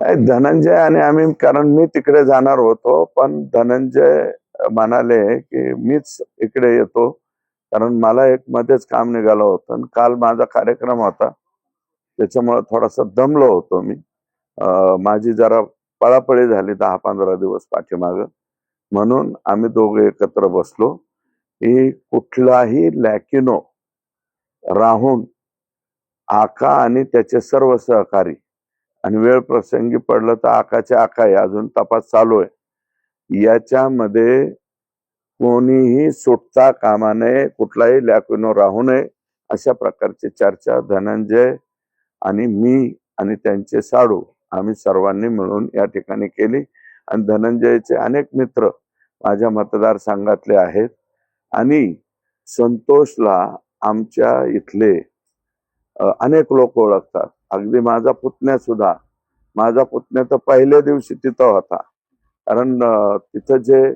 धनंजय आणि आम्ही कारण मी तिकडे जाणार होतो पण धनंजय म्हणाले की मीच इकडे येतो कारण मला एक मध्येच काम निघालं होतं आणि काल माझा कार्यक्रम होता त्याच्यामुळे थोडासा दमलो होतो मी. माझी जरा पळापळी झाली दहा पंधरा दिवस पाठीमाग. म्हणून आम्ही दोघे एकत्र बसलो. की कुठलाही लॅकिनो राहून आका आणि त्याचे सर्व सहकारी आणि वेळ प्रसंगी पडलं तर आकाच्या आका आहे. अजून तपास चालू आहे. याच्यामध्ये कोणीही सुटता कामा नये कुठलाही लॅकिनो राहू नये अशा प्रकारची चर्चा धनंजय आणि मी आणि त्यांचे साडू आम्ही सर्वांनी मिळून या ठिकाणी केली. आणि धनंजयचे अनेक मित्र माझ्या मतदारसंघातले आहेत. आणि संतोषला आमच्या इथले अनेक लोक ओळखतात. अगदी माझा पुतण्या सुद्धा. माझा पुतण्या तर पहिल्या दिवशी तिथं होता. कारण तिथं जे